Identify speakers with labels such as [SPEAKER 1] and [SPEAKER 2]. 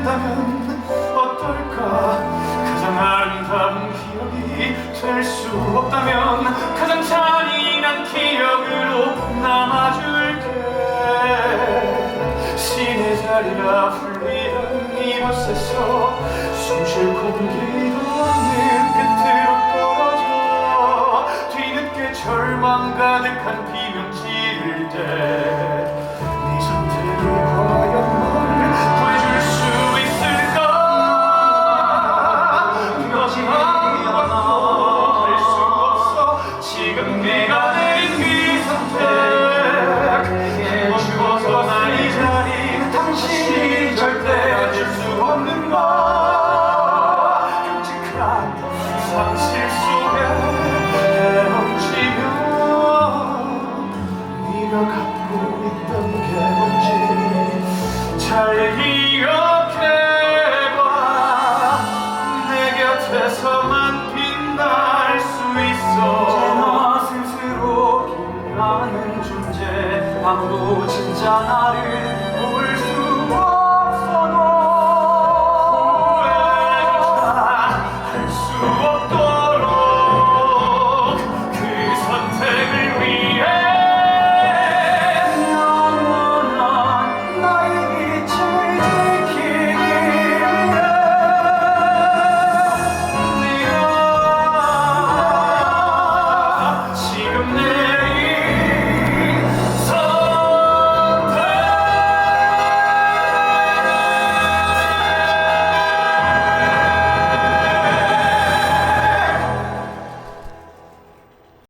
[SPEAKER 1] 된다면 어떨까? 가장 아름다운 기억이 될 수 없다면 가장 잔인한 기억으로 남아줄게. 신의 자리라 불리던 이곳에서 숨쉴 공기도 없는 끝으로 떨어져 뒤늦게 절망 가득한 비명 지 갖고 있던 게 뭔지 잘 곁에서만 빛날 수 있어.
[SPEAKER 2] 나 스스로 빛나는 존재 아무도 진짜 나 your name.